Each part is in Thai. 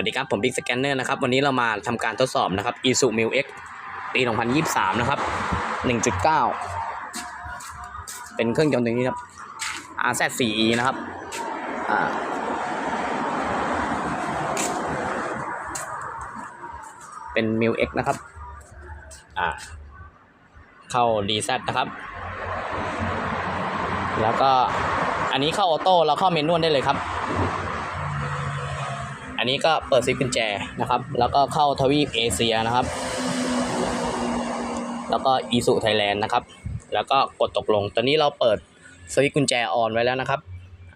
วัสดีครับ ผมบิ๊กสแกนเนอร์นะครับ วันนี้เรามาทำการทดสอบนะครับ i s u m i l X ปี 2023 นะครับ 1.9 เป็นเครื่องยนต์ตัวนี้ครับ RZ4E นะครับเป็น m i l X นะครับ เข้า DZ นะครับ แล้วก็อันนี้เข้าออโต้เราเข้าเมนนวลได้เลยครับ อันนี้ก็เปิดซิปกุญแจนะครับ แล้วก็เข้าทวีปเอเชียนะครับ แล้วก็อีสุไทยแลนด์นะครับ แล้วก็กดตกลง ตอนนี้เราเปิดสวิตกุญแจออนไว้แล้วนะครับ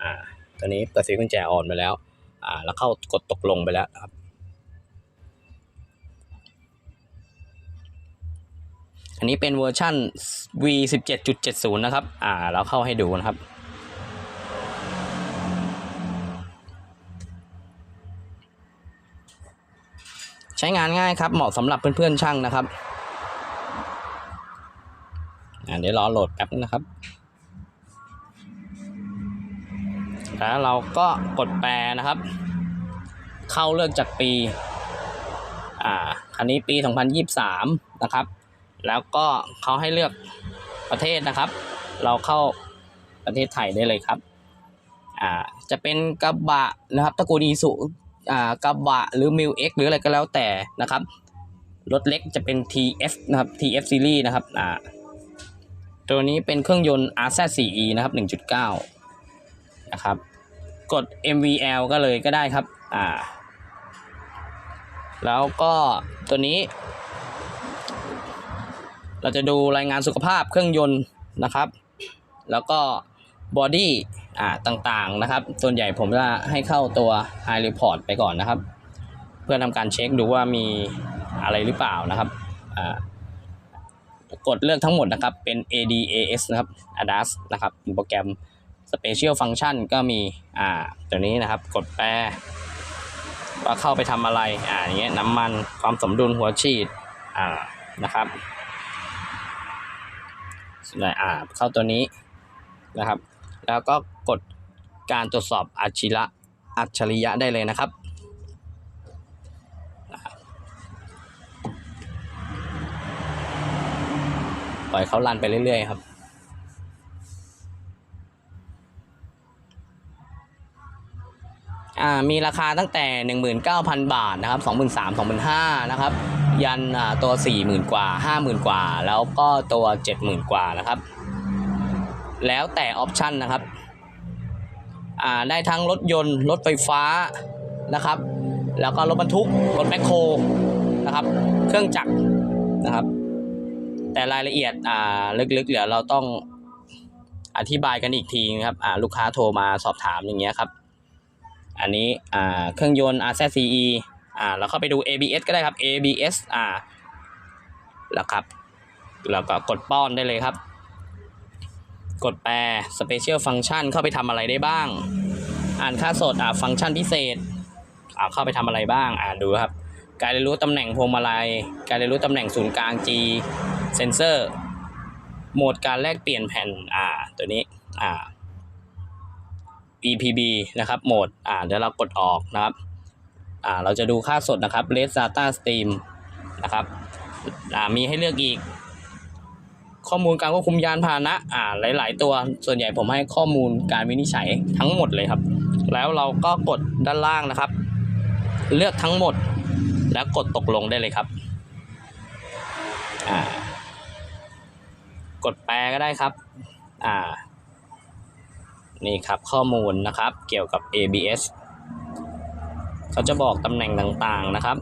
อ่า ตอนนี้เปิดสวิตกุญแจออนไปแล้ว อ่า แล้วเข้ากดตกลงไปแล้วครับ อันนี้เป็นเวอร์ชั่น v 17.70 นะครับ อ่า เราเข้าให้ดูนะครับ ช้งานง่ายครับ เหมาะสำหรับเพื่อนๆช่างนะครับเดี๋ยวรอโหลดแป๊บนะครับ แล้วเราก็กดแปลนะครับ เข้าเลือกจากปี อ่า อันนี้ปี 2023 นะครับ แล้วก็เขาให้เลือกประเทศนะครับ เราเข้าประเทศไทยได้เลยครับ อ่า จะเป็นกระบะนะครับตระกูลอีสุ กระบะหรือ m i l X หรืออะไรก็แล้วแต่นะครับ รถเล็กจะเป็น TF นะครับ TF Series นะครับอ่าตัวนี้เป็นเครื่องยนต์ RZ4E นะครับ 1.9 นะครับ กด MVL ก็เลยก็ได้ครับอ่าแล้วก็ตัวนี้ เราจะดูรายงานสุขภาพเครื่องยนต์นะครับ แล้วก็บอดี้ อ่าต่างๆนะครับ ส่วนใหญ่ผมจะให้เข้าตัว i report ไปก่อนนะครับ เพื่อทำการเช็คดูว่ามีอะไรหรือเปล่านะครับอ่ากดเลือกทั้งหมดนะครับ เป็น ADAS นะครับ ADAS นะครับโปรแกรม Special Function ก็มีอ่าตัวนี้นะครับ กดแปลว่าเข้าไปทำอะไรอ่าอย่างเงี้ยน้ำมันความสมดุลหัวฉีดอ่านะครับอ่าเข้าตัวนี้นะครับ แล้วก็กดการตรวจสอบอัจฉริยะอัจฉริยะได้เลยนะครับ ปล่อยเขาลันไปเรื่อยๆครับอ่ามีราคาตั้งแต่ 19,000 บาทนะครับ 23,000 25,000นะครับ ยันตัว 40,000 กว่า 50,000 กว่า แล้วก็ตัว 70,000 กว่านะครับ แล้วแต่ออปชันนะครับได้ทั้งรถยนต์ รถไฟฟ้านะครับ แล้วก็รถบรรทุก รถแมคโครนะครับ เครื่องจักรนะครับ แต่รายละเอียดลึกๆเดี๋ยวเราต้องอธิบายกันอีกทีนะครับลูกค้าโทรมาสอบถามอย่างเงี้ยครับ อันนี้เครื่องยนต์ RZCE อ่าเราเข้าไปดู ABS ก็ได้ครับ ABS อ่าแล้วครับ แล้วก็กดป้อนได้เลยครับ กดแปล Special Function เข้าไปทำอะไรได้บ้าง อ่านค่าสดอ่าฟังก์ชันพิเศษอ่าเข้าไปทำอะไรบ้าง อ่านดูครับ การเรียนรู้ตำแหน่งพวงมาลัย การเรียนรู้ตำแหน่งศูนย์กลาง G เซนเซอร์โหมดการแลกเปลี่ยนแผ่นอ่าตัวนี้อ่า EPB นะครับโหมดอ่าเดี๋ยวเรากดออกนะครับอ่าเราจะดูค่าสดนะครับ Red Data Stream นะครับอ่ามีให้เลือกอีก ข้อมูลการควบคุมยานพาหนะอ่าหลาย ๆ ตัว ส่วนใหญ่ผมให้ข้อมูลการวินิจฉัยทั้งหมดเลยครับ แล้วเราก็กดด้านล่างนะครับ เลือกทั้งหมด แล้วกดตกลงได้เลยครับอ่ากดแปลก็ได้ครับอ่านี่ครับข้อมูลนะครับเกี่ยวกับ ABS เขาจะบอกตำแหน่งต่างๆนะครับ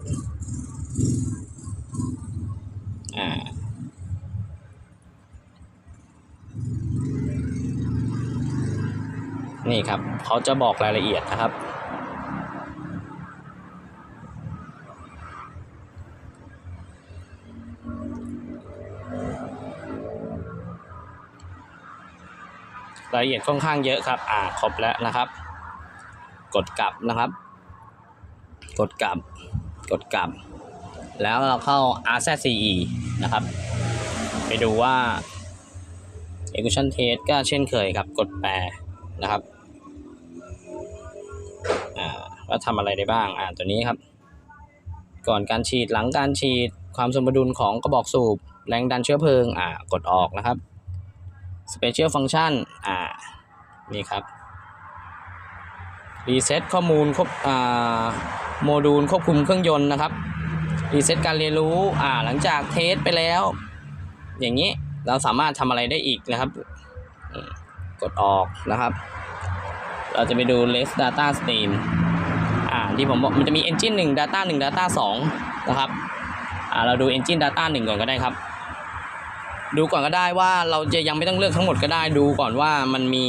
นี่ครับเขาจะบอกรายละเอียดนะครับ รายละเอียดค่อนข้างเยอะครับ อ่าครบแล้วนะครับ กดกลับนะครับ กดกลับ กดกลับ แล้วเราเข้า RZCE นะครับ ไปดูว่า Execution Test ก็เช่นเคยครับ กดแปลนะครับ ว่าทำอะไรได้บ้างอ่าตัวนี้ครับ ก่อนการฉีดหลังการฉีดความสมดุลของกระบอกสูบ แรงดันเชื้อเพลิงอ่ากดออกนะครับ Special Function อ่านี่ครับรีเซ็ตข้อมูลครบอ่าโมดูลควบคุมเครื่องยนต์นะครับรีเซ็ตการเรียนรู้อ่าหลังจากเทสไปแล้ว อย่างนี้เราสามารถทำอะไรได้อีกนะครับ กดออกนะครับ เราจะไปดู less data stream อ่าที่ผมบอกมันจะมี engine 1 data 1 data 2 นะครับอ่าเราดู engine data 1 ก่อนก็ได้ครับ ดูก่อนก็ได้ว่าเราจะยังไม่ต้องเลือกทั้งหมดก็ได้ดูก่อนว่ามันมี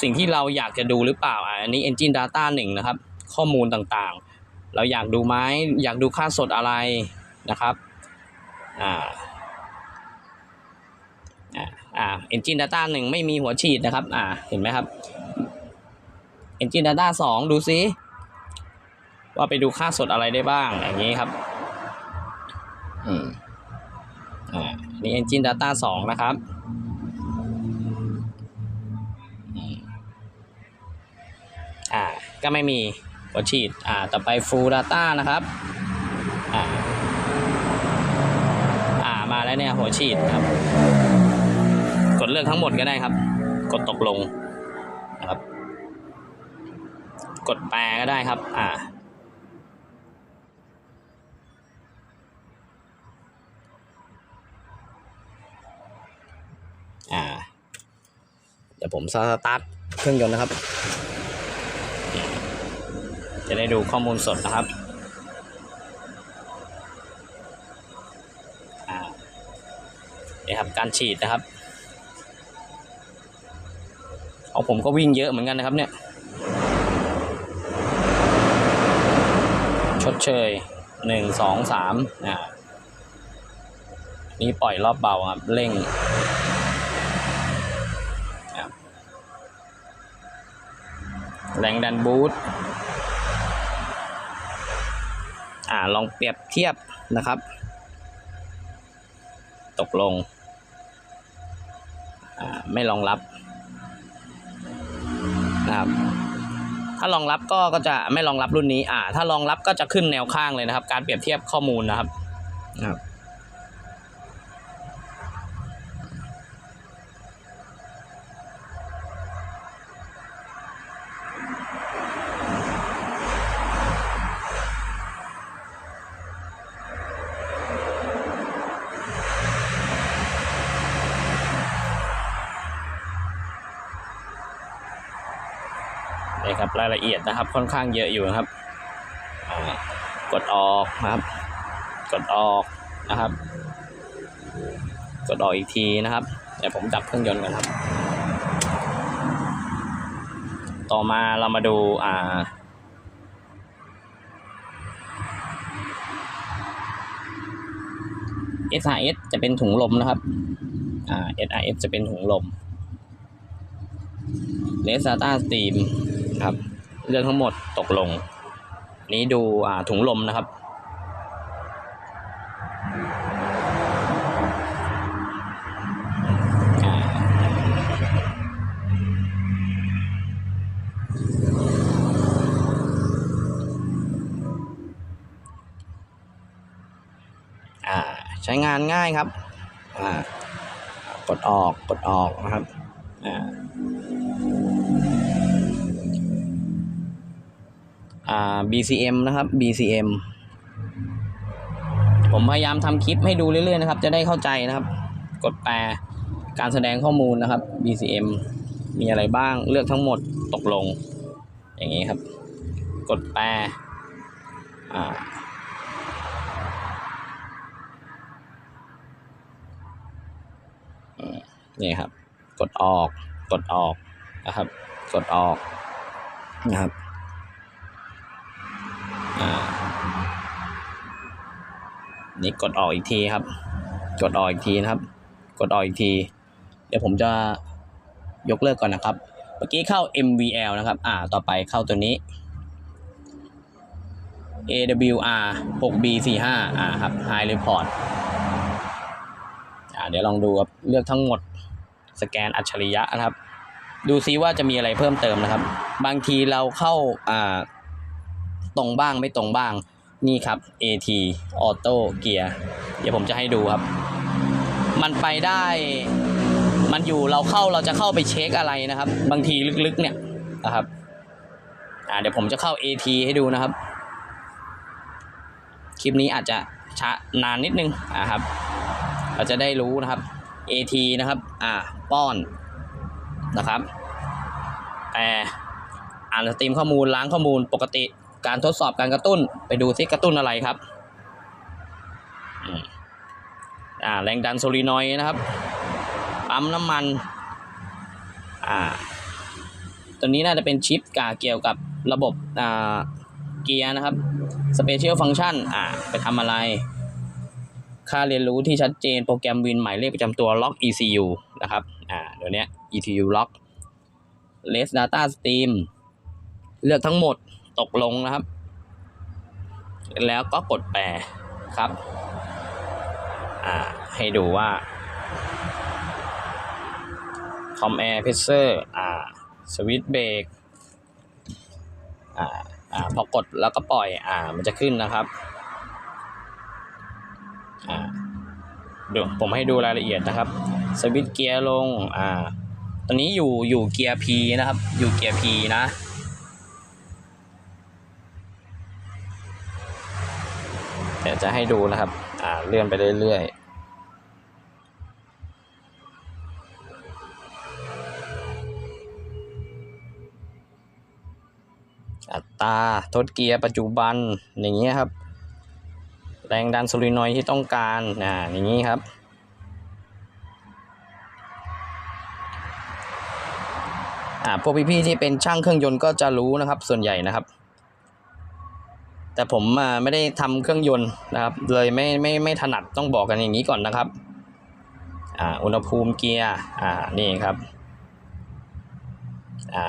สิ่งที่เราอยากจะดูหรือเปล่าอ่าอันนี้ engine data 1 นะครับ ข้อมูลต่างๆ เราอยากดูไหมอยากดูค่าสดอะไรนะครับอ่าอ่าอ่า engine data หนึ่งไม่มีหัวฉีดนะครับ อ่า เห็นไหมครับ engine data สองดูซิ ว่าไปดูค่าสดอะไรได้บ้างอย่างนี้ครับอืมอ่านี่ engine data สองนะครับอืมอ่าก็ไม่มีหัวฉีดอ่าต่อไป full data นะครับอ่าอ่ามาแล้วเนี่ยหัวฉีดครับ กดเลือกทั้งหมดก็ได้ครับ กดตกลงนะครับ กดแปลก็ได้ครับ อ่า เดี๋ยวผมสตาร์ทเครื่องยนต์นะครับ จะได้ดูข้อมูลสดนะครับอ่านี่ครับการฉีดนะครับเอาผมก็วิ่งเยอะเหมือนกันนะครับเนี่ย ชดเชยหนึ่งสองสามอ่านี่ปล่อยรอบเบาครับเร่ง แรงดันบูทอ่าลองเปรียบเทียบนะครับ ตกลง อ่า ไม่รองรับนะครับถ้ารองรับก็ก็จะไม่รองรับรุ่นนี้ อ่า ถ้ารองรับก็จะขึ้นแนวข้างเลยนะครับ การเปรียบเทียบข้อมูลนะครับนะครับ นี่ครับรายละเอียดนะครับค่อนข้างเยอะอยู่นะครับกดออกนะครับ กดออกนะครับ กดออกอีกทีนะครับเดี๋ยวผมดับเครื่องยนต์กันครับ ต่อมาเรามาดูอ่า SRS จะเป็นถุงลมนะครับอ่า SRS จะเป็นถุงลมเลสตาสตรีม ครับ เรื่องทั้งหมดตกลง นี้ดูอ่าถุงลมนะครับ อ่าอ่าใช้งานง่ายครับ อ่ากดออกกดออกนะครับ อ่า อ่า BCM นะครับ BCM ผมพยายามทำคลิปให้ดูเรื่อยๆนะครับ จะได้เข้าใจนะครับ กดแปลการแสดงข้อมูลนะครับ BCM มีอะไรบ้างเลือกทั้งหมดตกลง อย่างนี้ครับ กดแปลอ่านี่ครับ กดออก กดออกนะครับ กดออกนะครับ นี่กดออกอีกทีครับ กดออกอีกทีนะครับ กดออกอีกที เดี๋ยวผมจะยกเลิกก่อนนะครับ เมื่อกี้เข้า MVL นะครับ อ่า ต่อไปเข้าตัวนี้ AWR 6B45 อ่าครับ High Report อ่าเดี๋ยวลองดูครับ เลือกทั้งหมดสแกนอัจฉริยะนะครับ ดูซิว่าจะมีอะไรเพิ่มเติมนะครับ บางทีเราเข้าอ่า ตรงบ้างไม่ตรงบ้าง นี่ครับ AT Auto Gear เดี๋ยวผมจะให้ดูครับ มันไปได้ มันอยู่เราเข้าเราจะเข้าไปเช็คอะไรนะครับ บางทีลึกๆเนี่ยนะครับ อ่าเดี๋ยวผมจะเข้า AT ให้ดูนะครับ คลิปนี้อาจจะช้านานนิดนึงนะครับ เราจะได้รู้นะครับ AT นะครับ อ่า ป้อนนะครับแต่อ่านสตรีมข้อมูลล้างข้อมูลปกติ การทดสอบการกระตุ้นไปดูซิกระตุ้นอะไรครับอ่าแรงดันโซลินอยด์นะครับปั๊มน้ำมันอ่าตัวนี้น่าจะเป็นชิปกาเกี่ยวกับระบบอ่าเกียร์นะครับ Special Function อ่าไปทำอะไร ค่าเรียนรู้ที่ชัดเจนโปรแกรมวินหมายเลขประจำตัว lock ECU นะครับอ่าเดี๋ยวนี้ ECU lock less data stream เลือกทั้งหมด ตกลงนะครับ แล้วก็กดแปลครับให้ดูว่า com air pressure อ่าสวิตเบรกพอกดแล้วก็ปล่อยอ่ามันจะขึ้นนะครับเดี๋ยวผมให้ดูรายละเอียดนะครับ สวิตเกียร์ลงอ่าตอนนี้อยู่อยู่เกียร์ P นะครับ อยู่เกียร์ P นะ เดี๋ยวจะให้ดูนะครับ อ่าเลื่อนไปเรื่อยๆอัตราทดเกียร์ปัจจุบันอย่างเงี้ยครับ แรงดันโซลินอยที่ต้องการอ่าอย่างนี้ครับ อ่าพวกพี่ๆที่เป็นช่างเครื่องยนต์ก็จะรู้นะครับส่วนใหญ่นะครับ แต่ผมไม่ได้ทำเครื่องยนต์นะครับ เลยไม่ไม่ไม่ถนัดต้องบอกกันอย่างนี้ก่อนนะครับอ่าอุณหภูมิเกียร์อ่านี่ครับอ่า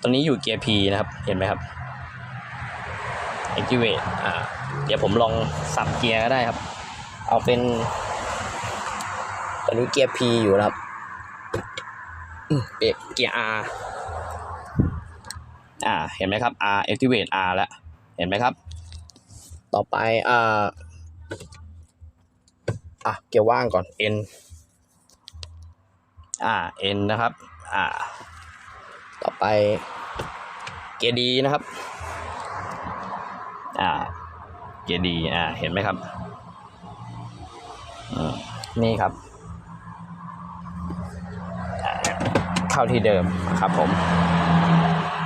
ตอนนี้อยู่เกียร์ P นะครับเห็นไหมครับ activate อ่าเดี๋ยวผมลองสับเกียร์ก็ได้ครับ เอาเป็น ตอนนี้เกียร์ P อยู่นะครับเบรกเกียร์ R อ่า เห็นไหมครับ R activate R แล้ว เห็นไหมครับ ต่อไปอ่าอะเกียร์ว่างก่อน N อ่า N นะครับอ่าต่อไปเกียร์ D นะครับอ่าเกียร์ D อ่าเห็นไหมครับอืมนี่ครับเข้าที่เดิมนะครับผม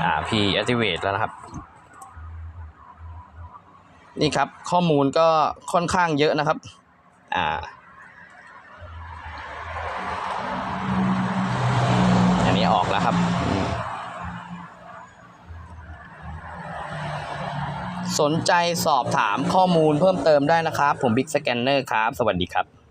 อ่า P activate แล้วนะครับ นี่ครับข้อมูลก็ค่อนข้างเยอะนะครับ อ่าอันนี้ออกแล้วครับ สนใจสอบถามข้อมูลเพิ่มเติมได้นะครับ ผมบิ๊กสแกนเนอร์ครับ สวัสดีครับ